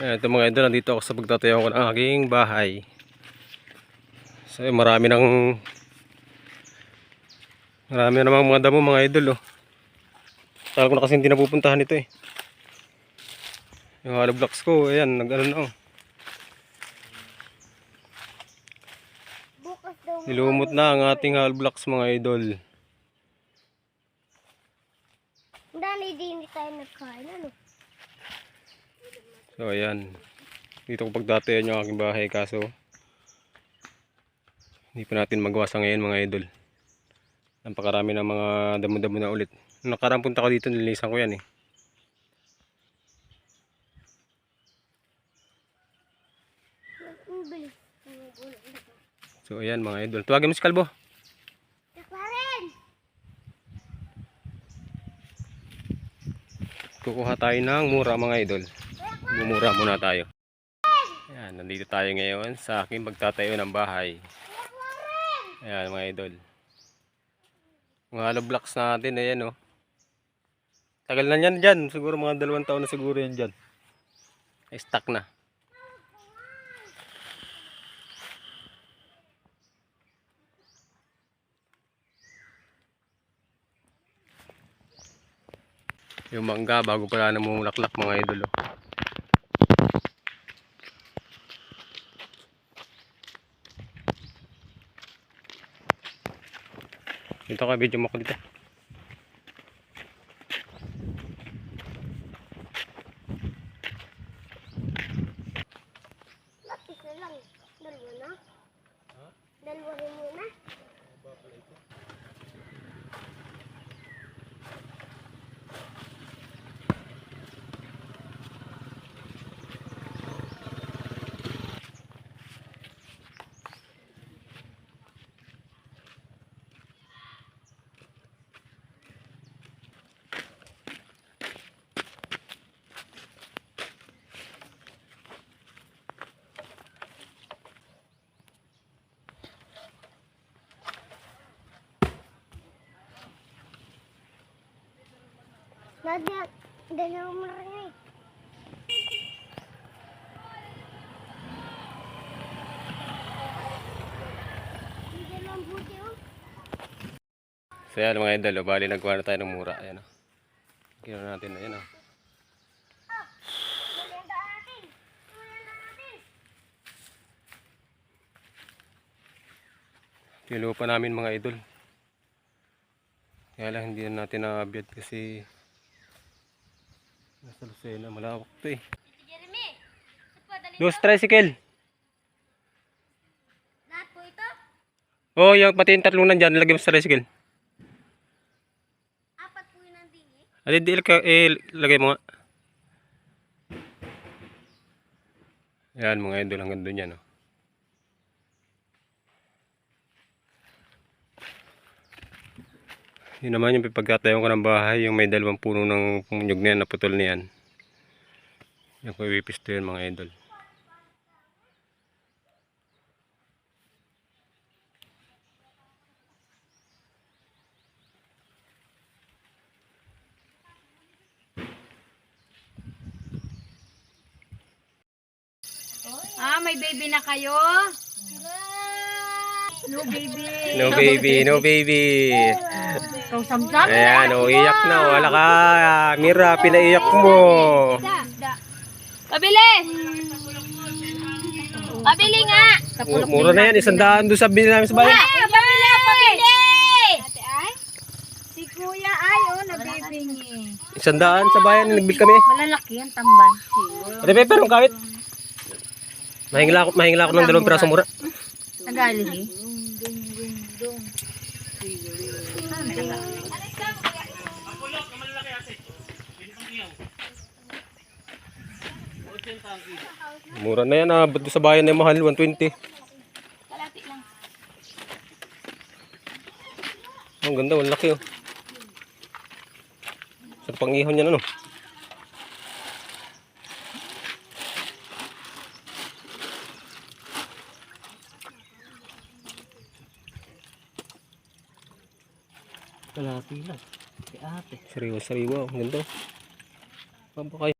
Ayan, ito mga idol, nandito ako sa pagtatayo ko ng aking bahay. So, marami ng marami namang mga damo mga idol, oh. Tagal ko na kasi hindi napupuntahan ito, eh. Yung hollow blocks ko, ayan, nag-ano na, oh. Nilumot na ang ating hollow blocks mga idol. Dali din tayo nagkain. Ano? So, ayan. Dito ko pagtatayo yung aking bahay, kaso hindi pa natin magawa sa ngayon mga idol. Napakarami ng mga damo-damo na ulit. Nung nakarang punta ko dito, nilinisan ko yan eh. So ayan mga idol. Tuwagin mo si Kalbo. Kukuha tayo ng mura mga idol. Bumura muna tayo. Ayan, nandito tayo ngayon sa aking pagtatayo ng bahay. Ayan mga idol. Mga hollow blocks natin, ayan oh. Tagal na yan dyan. Siguro mga dalawang taon na siguro yan dyan. Ay, stuck na. Yung mangga bago pala namumulaklak mga idol. Oh. Dito ka video mo ko dito. Nadia, dalawa mo rin eh. Yung oh. So yan mga idol, oh, bali nagkuha na tayo ng mura. Ayan oh. Ginawa natin, ayan natin. Merienda natin. Tinupa namin mga idol. Kaya lang hindi na natin kasi nasa Lucena, malawak to eh. Dos tricycle. lahat po ito? Oh, yung pati yung tatlong nandyan, lagay mo sa tricycle. Apat po yun ang dingi. Adi, di, ka, eh, lagay mo nga. Yan mga idol, hanggang doon yan oh. Yun naman yung pagkatayo ko ng bahay, yung may dalawang puno ng pumunyog na yan, naputol na yan. Yung ko ipipisto yun mga idol. Ah, may baby na kayo? No baby. No baby, no baby. Ikaw samsam? Ayan, oh, iyak na. Wala ka. Mira, pinaiyak mo. Pabili! Pabili nga! Mu- Mura na yan, isang daan doon sa bili namin sa bayan. Ay, pabili! Pabili! Si kuya ay, oh, nabibingi. Isang daan sa bayan, nagbil kami. Malalaki ang tamban. Ate Pepe, anong kawit? Mahingla ako, mahingla ako ng dalawang piraso mura. Nagali eh. Mura na yan, ah. Ba't sa bayan na yung mahal? 120. Kalati lang. Ang ganda, ang laki oh. Sa pangihon yan ano. Kalati lang. Si ate. Sariwa-sariwa, ang ganda. Pabakay.